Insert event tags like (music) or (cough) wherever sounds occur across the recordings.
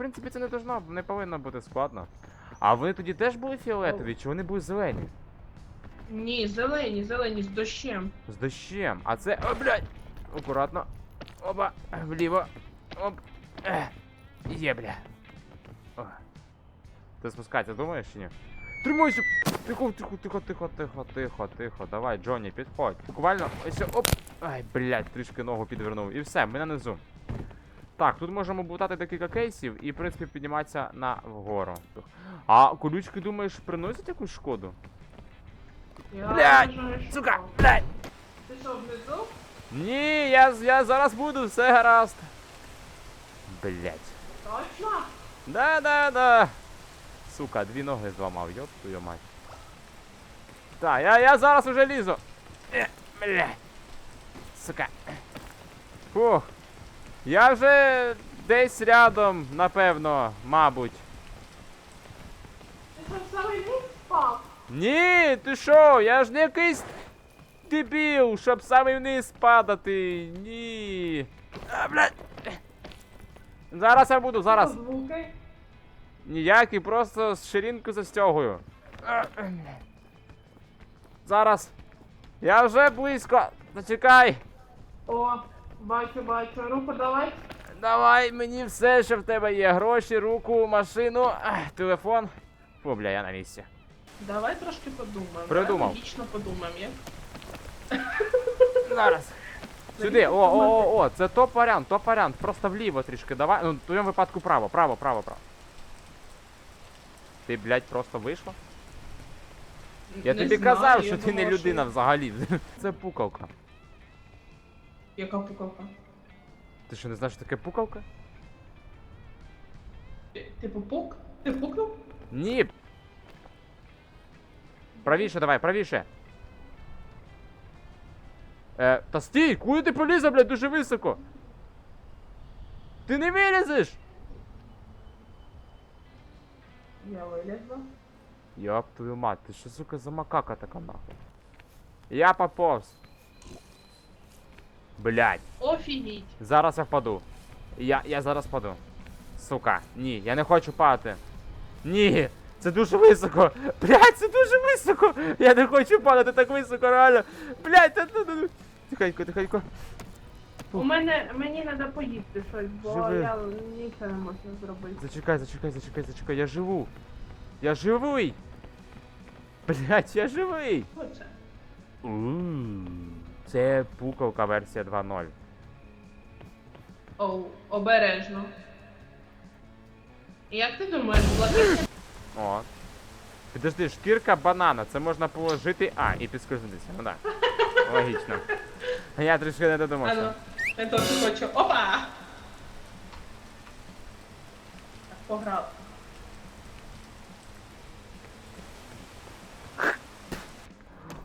принципі, це не должно, не повинно бути складно. А вони тоді теж були фіолетові, чи вони були зелені? Ні, зелені, зелені з дощем. З дощем. А це. О, блядь! Акуратно. Опа, вліво. Оп. Ех. Є, бля. О. Ти спускатися думаєш чи ні? Тримайся! Тихо, тихо, тихо, тихо, тихо, тихо, тихо. Давай, Джонні, підходь. Буквально ось оп. Ай, блядь, трішки ногу підвернув. І все, ми на низу. Так, тут можемо бутати декілька кейсів і, в принципі, підніматися на вгору. А колючки, думаєш, приносять якусь шкоду? Я Блядь, Сука, блядь! Ти що, внизу? Ні, я, я зараз буду, все гаразд. Блять. Точно? Да, да, да. Сука, дві ноги зламав, йоп твою мать. Так, я, я зараз уже лізу. Е, Блять. Сука. Фух. Я вже десь рядом, напевно, мабуть. Ти що, в низ впав? Ні, ти що? Я ж не якийсь дебіл, щоб саме вниз падати. Ні. А, блядь. Зараз я буду, зараз. Звуки? Ніякий, просто з ширинку застягую. Зараз. Я вже близько. Зачекай. О, бачу, бачу. Руку давай. Давай мені все, що в тебе є. Гроші, руку, машину, ах, телефон. Фу, бля, я на місці. Давай трошки подумаємо. Придумав. Давай логічно подумаємо, як? Зараз. Сюди, о, о, о, о, це топ варіант, топ варіант. Просто вліво трішки. Давай. Ну, в твоєму випадку право, право, право, право. Ти, блядь, просто вийшла? Я Не тобі знаю, казав, я що ти не думала, людина взагалі. (laughs) Це пукалка. Яка пукалка? Ти що не знаєш, що таке пукалка? Ти, ти пук? Ти пукнув? Ні. Правіше давай, правіше. Е, та стій, куди ти полізав, блядь, дуже високо. Ти не вилізеш! Я вилізла. Йоп твою мать, ти що, сука, за макака така нахуй? Я поповз. Блядь, Офігіть. зараз я впаду. Я, я зараз впаду. Сука, ні, я не хочу падати. Ні, це дуже високо. Блядь, це дуже високо. Я не хочу падати так високо, реально. Та, та. Тихенько, тихенько. У мене мені треба поїсти щось, бо Живи. я нічого не можу зробити. Зачекай, зачекай, зачекай, зачекай, я живу. Я живий. Блядь, я живий. Що це? Пукалка версія 2.0. Оу, обережно. Як ти думаєш, блакитне О. Підожди, шкірка банана, це можна положити. А, і підскользнутися. Ну так. (laughs) Логічно. Я трішки не Ану, додумався. я теж хочу. Опа! Так, пограв.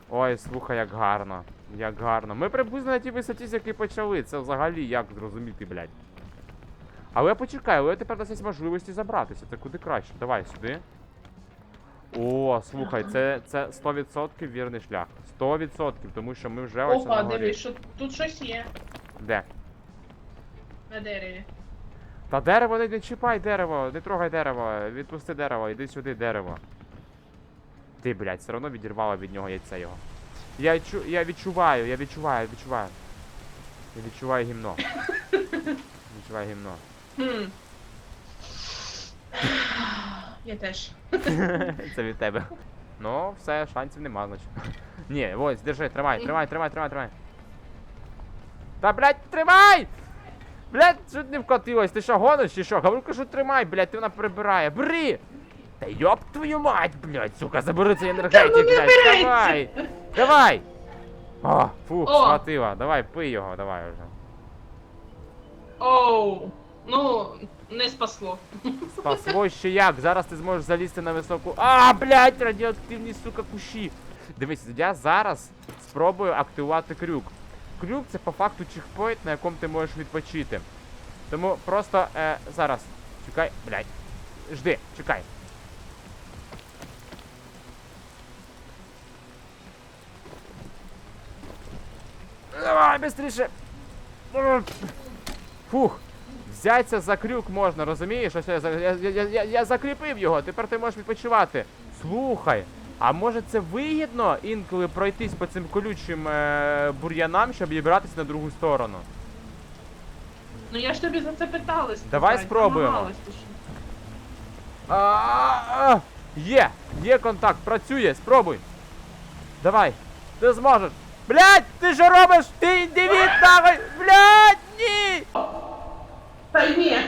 Ой, слухай, як гарно. Як гарно. Ми приблизно на тій висоті, з якій почали. Це взагалі як зрозуміти, блядь. Але я почекай, але тепер дасть можливості забратися. Це куди краще. Давай сюди. О, слухай, це, це 100% вірний шлях. 100%, тому що ми вже ось Опа, на горі. дивись, що тут щось є Де? на дереві. Та дерево не, не чіпай дерево, не трогай дерево, відпусти дерево, іди сюди дерево. Ти, блядь, все одно відірвала від нього яйце його. Я, чу, я відчуваю, я відчуваю, відчуваю. Я відчуваю гімно. (laughs) Відчуваю гімно. Хм. Я теж. (laughs) Це від тебе. Ну, все, шансів нема, значить. Ні, ось, держи, тримай, тримай, тримай, тримай, тримай. Та, блядь, тримай! Блядь, що ти не вкотилась? Ти що, гониш чи що? Говорю, що тримай, блядь, ти вона прибирає. Бери! Та йоп твою мать, блядь, сука, забери цей енергетик, ну не блядь, береться! давай! Давай! О, фух, О! схватила, давай, пий його, давай вже. Оу. Ну, не спасло. Спасло ще як, зараз ти зможеш залізти на високу. А, блядь, радіоактивні, сука, кущі. Дивись, я зараз спробую активувати крюк. Крюк це по факту чекпоінт, на якому ти можеш відпочити. Тому просто е, зараз. Чекай, блядь. Жди, чекай. Давай, быстріше. Фух. Взяться за крюк можна, розумієш? Ось я, я, я, я, я закріпив його, тепер ти можеш відпочивати. Слухай, а може це вигідно інколи пройтись по цим колючим е, бур'янам, щоб дібратися на другу сторону? Ну я ж тобі за це питалась. Давай спробуємо. А, Є! Є контакт, працює, спробуй. Давай, ти зможеш. Блять, ти що робиш? Ти індивід нахуй! Блять, ні! Та ні,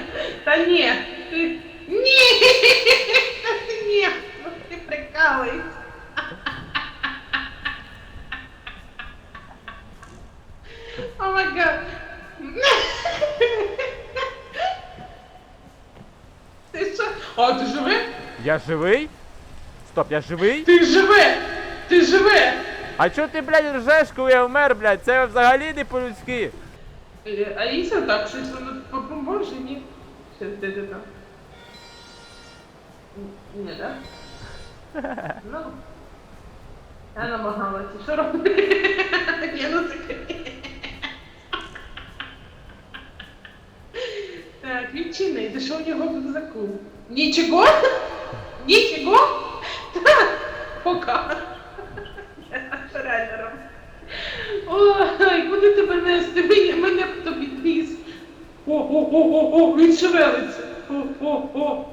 та ні, ти... Ні! Ні, ну ти прикалуєшся. О май гад. Ти що? А, ти живе? Я живий? Стоп, я живий? Ти живе! Ти живе! А чо ти, блядь, ржеш, коли я вмер, блядь? Це взагалі не по-людськи. Е, Аліса так, щось воно допоможе, ні? Щас, де ти там? Ні, да? (laughs) Ну, я намагалася. Що робити? (laughs) Ну це Так, відчини, ти що у нього в рюкзаку? Нічого? Нічого? Так, пока. Я реально роблю. Ой, куди тебе нести? Мене, мене б тобі ніс. О, о, о, о, о, він шевелиться. О, о, о.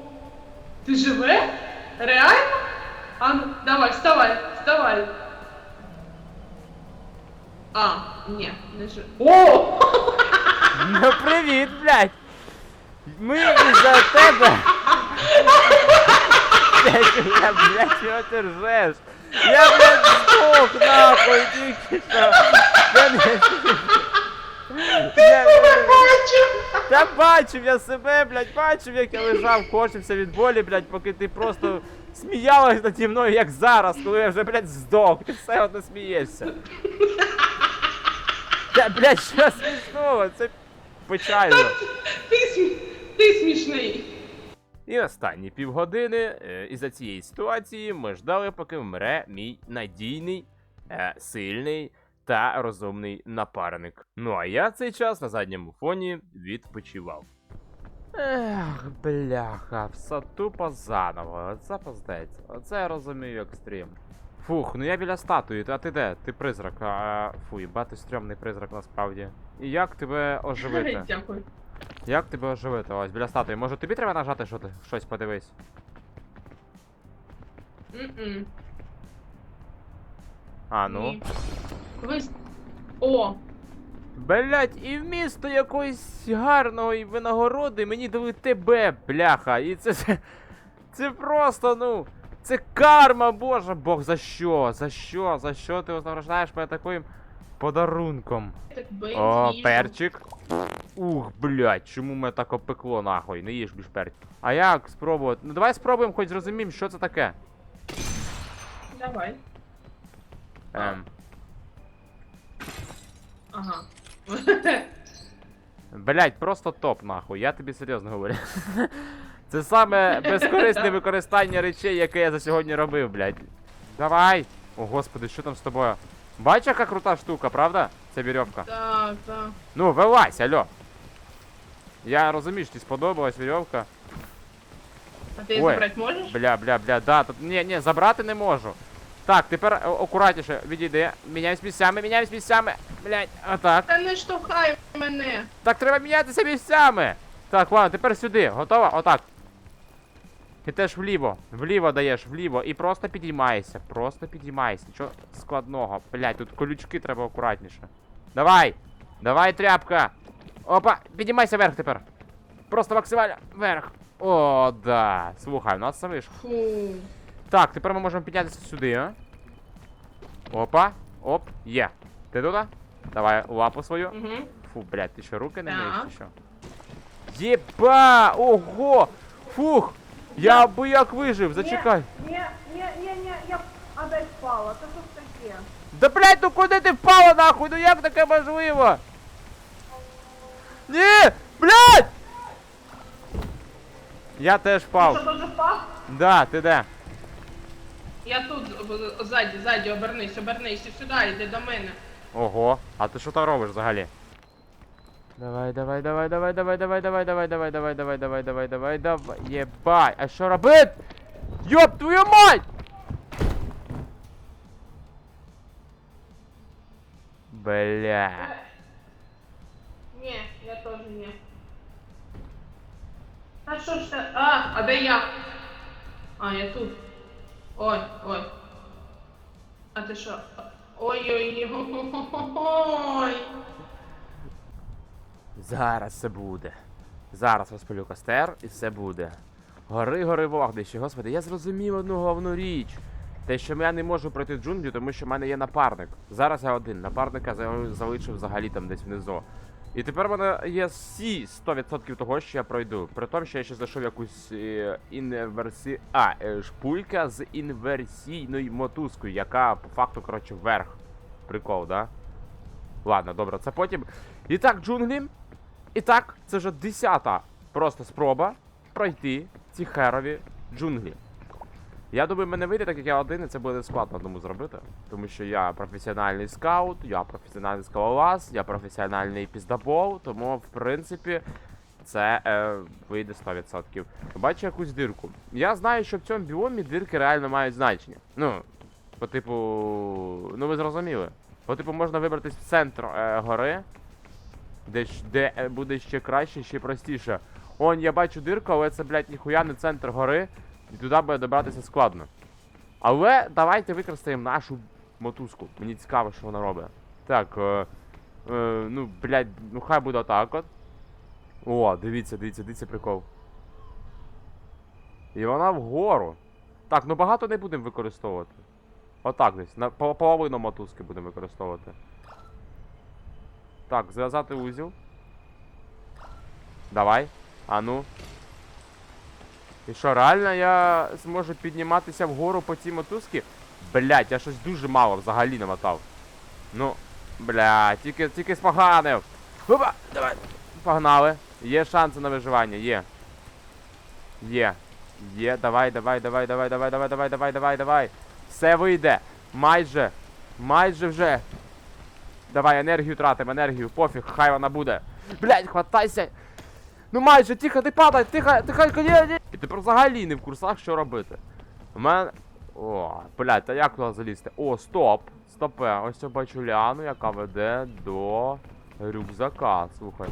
Ти живе? Реально? А ну, давай, вставай, вставай. А, ні, не живе. О! (laughs) Ну привіт, блядь! Ми із-за тебе. (laughs) Блядь, блядь, чого ти ржеш? Я, блядь, здох, нахуй, тільки що. Я не... Я Бачу! Та бачив я себе, блядь, бачив, як я лежав, корчився від болі, блядь, поки ти просто сміялась наді мною, як зараз, коли я вже, блядь, здох. Ти все одно смієшся. Та, блядь, що смішного? Це печально. Ти, ти смішний. І останні півгодини е, із-за цієї ситуації ми ждали, поки вмре мій надійний, е, сильний та розумний напарник. Ну а я цей час на задньому фоні відпочивав. Ех, бляха, все тупо заново. Оце поздець. Оце я розумію екстрім. Фух, ну я біля статуї, а ти де? Ти призрак. А, фу, бати стрьомний призрак насправді. І як тебе оживити? (laughs) Дякую. Як тебе оживити? Ось біля статуї. Може тобі треба нажати що ти? щось подивись? М-м. А ну. Ні. Колись... О! Блять, і вмісто якоїсь гарної винагороди мені дали тебе, бляха. І це. Це, це просто, ну. Це карма, боже Бог, за що? За що? За що ти награждаєш мене таким подарунком? Так О, перчик. Ух, блядь, чому мене так опекло нахуй? Не їж більш перчик. А як спробувати? Ну давай спробуємо, хоч зрозуміємо, що це таке. Давай. Ем. Ага. Блять, просто топ нахуй, я тобі серйозно говорю. Це саме безкорисне використання речей, яке я за сьогодні робив, блять. Давай! О господи, що там з тобою? Бачиш, яка крута штука, правда? Це вірьовка. Так, так. Ну, вилазь, алло. Я розумію, що тобі сподобалась вірьовка. А ти Ой. забрати можеш? Бля, бля, бля, да, тут ні, ні, забрати не можу. Так, тепер о- акуратніше відійди. Міняюсь місцями, міняюсь місцями. Блять, отак. Та не штовхай мене. Так треба мінятися місцями. Так, ладно, тепер сюди. Готова? Отак. Ти теж вліво. Вліво даєш, вліво. І просто підіймаєшся. Просто підіймаєшся. Нічого складного. Блять, тут колючки треба акуратніше. Давай! Давай, тряпка! Опа! Підіймайся вверх тепер. Просто максимально вверх. О, да. Слухай, у нас це вийшло. Фу. Так, тепер ми можемо піднятися сюди, а? Опа. Оп, є. Ти туди? Давай лапу свою. Угу. Фу, блядь, ти що, руки не Так. миєш чи що? Єба! Ого! Фух! Я би як вижив, зачекай. Ні, ні, ні, ні, я десь впала. Це що ж таке? Да блядь, ну куди ти впала нахуй? Ну як таке можливо? Ні! Блядь! Я теж Що впав. дуже впав? Да, ти де? Я тут в- ззаді, ззаді, обернись, обернись, і сюди, йди до мене. Ого, а ти що там робиш взагалі? Давай, давай, давай, давай, давай, давай, давай, давай, давай, давай, давай, давай, давай, давай, давай. Єбать, а що робить? Йоп твою мать! Бля. Теж ні. А що ж це? А, а де я? А, я тут. Ой, ой. А ти що? Ой-ой-ой. Зараз все буде. Зараз розпалю костер і все буде. Гори, гори вогнище, господи, я зрозумів одну головну річ. Те, що я не можу пройти джунглі, тому що в мене є напарник. Зараз я один. Напарника залишив взагалі там десь внизу. І тепер в мене є всі 100% того, що я пройду. При тому, що я ще знайшов якусь е, інверсі... А, е, шпулька з інверсійною мотузкою, яка по факту, коротше, вверх. Прикол, да? Ладно, добре, це потім. І так, джунглі. І так, це вже десята просто спроба пройти ці херові джунглі. Я думаю, мене вийде, так як я один, і це буде складно одному зробити. Тому що я професіональний скаут, я професіональний скалолаз, я професіональний піздабол, тому, в принципі, це е, вийде 100%. Бачу якусь дирку. Я знаю, що в цьому біомі дирки реально мають значення. Ну, по типу. Ну ви зрозуміли. По типу можна вибратись в центр е, гори, де, де е, буде ще краще, ще простіше. Он, я бачу дирку, але це, блядь, ніхуя не центр гори, і туди буде добратися складно. Але давайте використаємо нашу мотузку. Мені цікаво, що вона робить. Так, е, е, ну, блядь, ну хай буде так от. О, дивіться, дивіться, дивіться прикол. І вона вгору. Так, ну багато не будемо використовувати. Отак десь. На половину мотузки будемо використовувати. Так, зв'язати узіл. Давай. А ну. І що, реально я зможу підніматися вгору по цій мотузці? Блять, я щось дуже мало взагалі намотав. Ну, блядь, тільки, тільки споганив. Опа, давай. Погнали. Є шанси на виживання, є. Є. Є, давай, давай, давай, давай, давай, давай, давай, давай, давай, давай. Все вийде. Майже. Майже вже. Давай, енергію тратимо, енергію, пофіг, хай вона буде. Блять, хватайся. Ну майже, тихо, не падай, тихо, тихо, ні, ні. І тепер взагалі не в курсах, що робити. У мене. О, блять, а як туди залізти? О, стоп. Стопе. Ось я бачу ляну, яка веде до рюкзака. Слухай.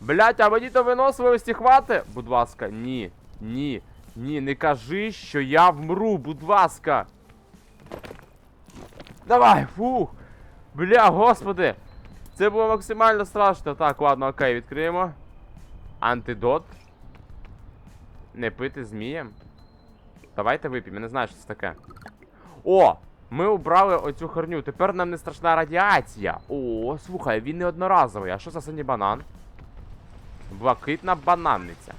Блять, а мені то виносливості хвати? Будь ласка, ні. Ні. Ні, не кажи, що я вмру, будь ласка. Давай, фух. Бля, господи. Це було максимально страшно. Так, ладно, окей, відкриємо. Антидот. Не пити змієм. Давайте вип'ємо, я не знаю, що це таке. О! Ми обрали оцю херню. Тепер нам не страшна радіація. О, слухай, він не одноразовий. А що за синій банан? Блакитна бананниця.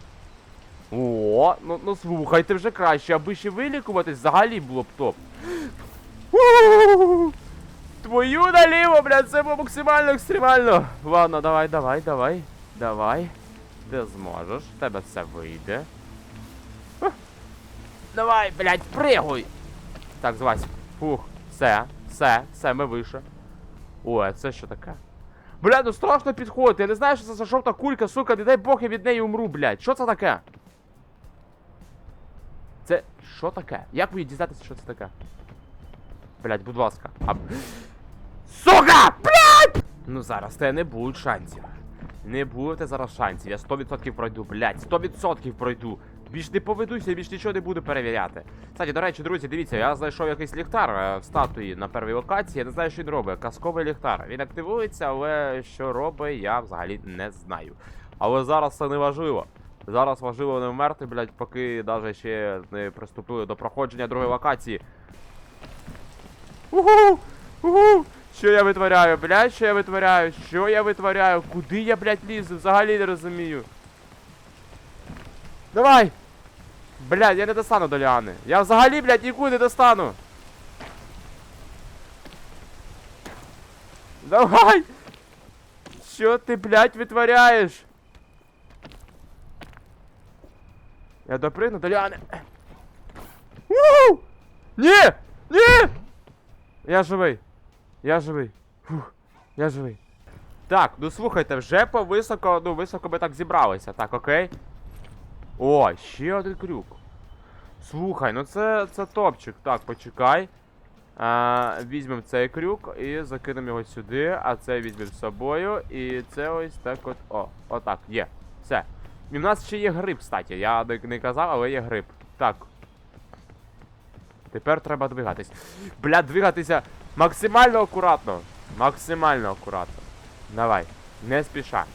О, ну, ну слухайте вже краще, аби ще вилікуватись, взагалі було б топ. (gasps) Твою наліво, блядь, це було максимально екстремально. Ладно, давай, давай, давай. Давай. Ти зможеш, в тебе все вийде. Ух. Давай, блядь, пригуй! Так, злазь. Фух, все, все, все, ми вище. О, а це що таке? Бля, ну страшно підходити. Я не знаю, що це за жовта кулька, сука, не дай Бог я від неї умру, блядь. Що це таке? Це що таке? Як мені дізнатися, що це таке? Блядь, будь ласка. А... Сука! Блядь! Ну зараз те не буде шансів. Не буде зараз шансів. Я 100% пройду, блядь, 100% пройду. Більш не поведуся, більш нічого не буду перевіряти. Кстати, до речі, друзі, дивіться, я знайшов якийсь ліхтар е, в статуї на первій локації. Я не знаю, що він робить. Казковий ліхтар. Він активується, але що робить, я взагалі не знаю. Але зараз це не важливо. Зараз важливо не вмерти, блядь, поки навіть ще не приступили до проходження другої локації. Угу! Угу! Що я витворяю, блядь, що я витворяю? Що я витворяю? Куди я, блядь, лізу? Взагалі не розумію. Давай! Блядь, я не достану до Ліани. Я взагалі, блядь, нікуди не достану. Давай! Що ти, блядь, витворяєш? Я допригну до Ліани. Ні! Ні! Я живий. Я живий. Фух, я живий. Так, ну слухайте, вже по високо, ну високо ми так зібралися, так, окей? О, ще один крюк. Слухай, ну це, це топчик. Так, почекай. А, візьмемо цей крюк і закинемо його сюди, а це візьмемо з собою. І це ось так от. О, отак, є. Все. І в нас ще є гриб, кстати. Я не казав, але є гриб. Так. Тепер треба двигатись. Бля, двигатися максимально акуратно. Максимально акуратно. Давай, не спіша.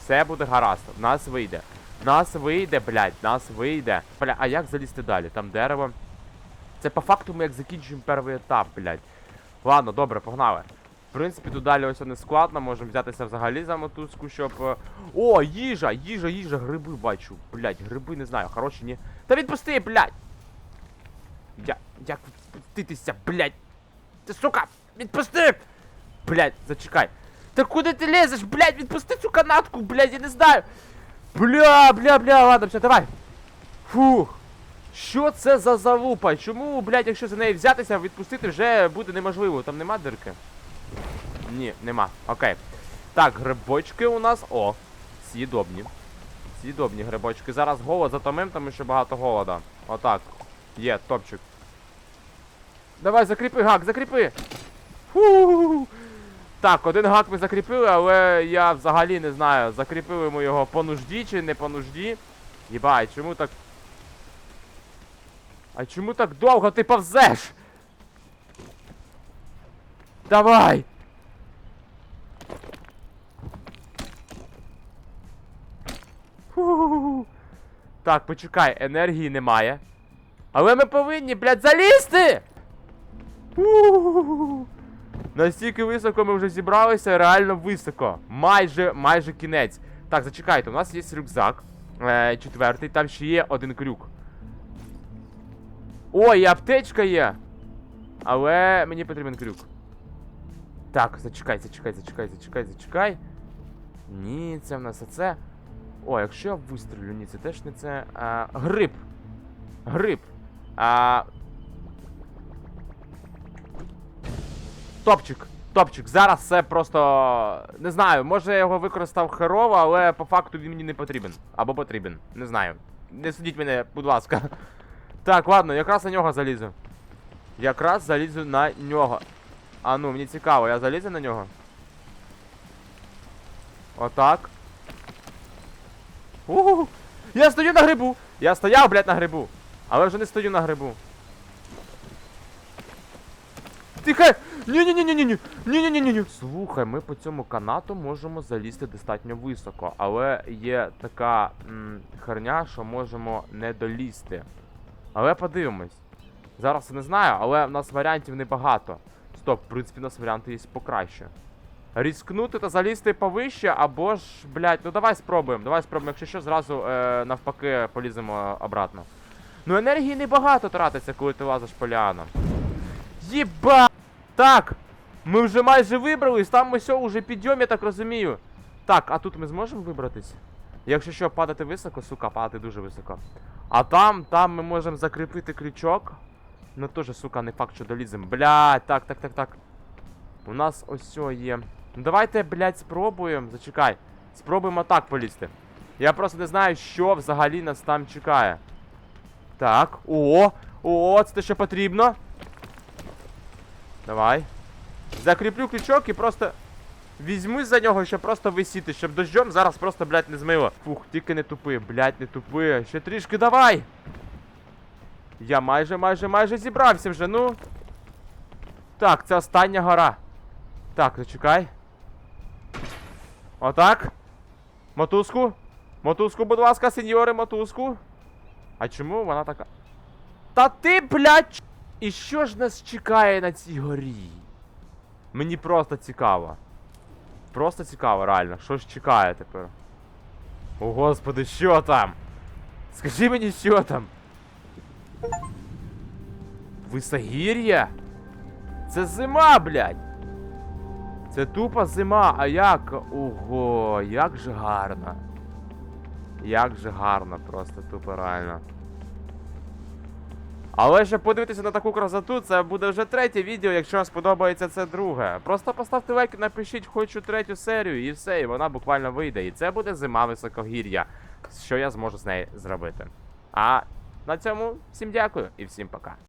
Все буде гаразд. Нас вийде. Нас вийде, блядь, нас вийде. Бля, а як залізти далі? Там дерево. Це по факту ми як закінчуємо перший етап, блядь. Ладно, добре, погнали. В принципі, тут далі ось не складно, можемо взятися взагалі за мотузку, щоб. е, О, їжа, їжа, їжа, гриби бачу. Блядь, гриби не знаю, хороші, ні. Та відпусти, блядь! Я. Як відпуститися, блядь? Ти сука! Відпусти! Блядь, зачекай. Та куди ти лезеш, блядь? Відпусти цю канатку, блядь, я не знаю. Бля, бля, бля, ладно, все, давай. Фух. Що це за залупа? Чому, блядь, якщо за неї взятися, відпустити вже буде неможливо. Там нема дирки? Ні, нема. Окей. Так, грибочки у нас. О, з'їдобні. З'їдобні грибочки. Зараз голод затомим, тому що багато голода. Отак. Є, топчик. Давай, закріпи гак, закріпи! Фу. Так, один гак ми закріпили, але я взагалі не знаю, закріпили ми його по нужді чи не по нужді. Єбай, чому так. А чому так довго ти повзеш? Давай! Фу. Так, почекай, енергії немає. Але ми повинні, блядь, залізти! У-у-у. Настільки високо ми вже зібралися, реально високо. Майже, майже кінець. Так, зачекайте, у нас є рюкзак. Е, четвертий, там ще є один крюк. О, і аптечка є. Але мені потрібен крюк. Так, зачекай, зачекай, зачекай, зачекай, зачекай. Ні, це в нас оце. О, якщо я вистрілю, ні, це теж не це. А, гриб. Гриб. А, Топчик, топчик. Зараз це просто. Не знаю, може я його використав херово, але по факту він мені не потрібен. Або потрібен. Не знаю. Не судіть мене, будь ласка. Так, ладно, якраз на нього залізу. Якраз залізу на нього. А ну, мені цікаво, я залізу на нього. Отак. Угу. Я стою на грибу! Я стояв, блядь, на грибу. Але вже не стою на грибу. Тихо! Ні-ні-ні-ні-ні! Ні-ні-ні-ні! Слухай, ми по цьому канату можемо залізти достатньо високо, але є така м, херня, що можемо не долізти. Але подивимось. Зараз я не знаю, але в нас варіантів небагато. Стоп, в принципі, у нас варіанти є покраще. Різкнути та залізти повище, або ж, блядь, ну давай спробуємо. Давай спробуємо, якщо що, зразу е, навпаки поліземо обратно. Ну енергії небагато тратиться, коли ти лазиш поляном. Єба! Так! Ми вже майже вибрались, там ми все уже підйом, я так розумію. Так, а тут ми зможемо вибратись? Якщо що, падати високо, сука, падати дуже високо. А там, там ми можемо закріпити крючок. Ну теж, сука, не факт, що доліземо. Блядь, так, так, так, так. У нас ось все є. Ну давайте, блядь, спробуємо. Зачекай. Спробуємо так полізти. Я просто не знаю, що взагалі нас там чекає. Так, о, о, це те, що потрібно. Давай. Закріплю крючок і просто візьму за нього, щоб просто висіти, щоб дощом зараз просто, блядь, не змило. Фух, тільки не тупи, блядь, не тупи. Ще трішки давай. Я майже, майже, майже зібрався вже, ну. Так, це остання гора. Так, зачекай. Отак. Мотузку. Мотузку, будь ласка, сеньори, мотузку. А чому вона така? Та ти, блядь! І що ж нас чекає на цій горі? Мені просто цікаво. Просто цікаво, реально. Що ж чекає тепер? О, господи, що там? Скажи мені, що там? Висогір'я? Це зима, блядь! Це тупо зима, а як? Ого, як же гарно. Як же гарно, просто тупо реально. Але щоб подивитися на таку красоту, це буде вже третє відео. Якщо вам сподобається це друге. Просто поставте лайк, напишіть хочу третю серію, і все, і вона буквально вийде. І це буде зима високогір'я. Що я зможу з нею зробити. А на цьому всім дякую і всім пока.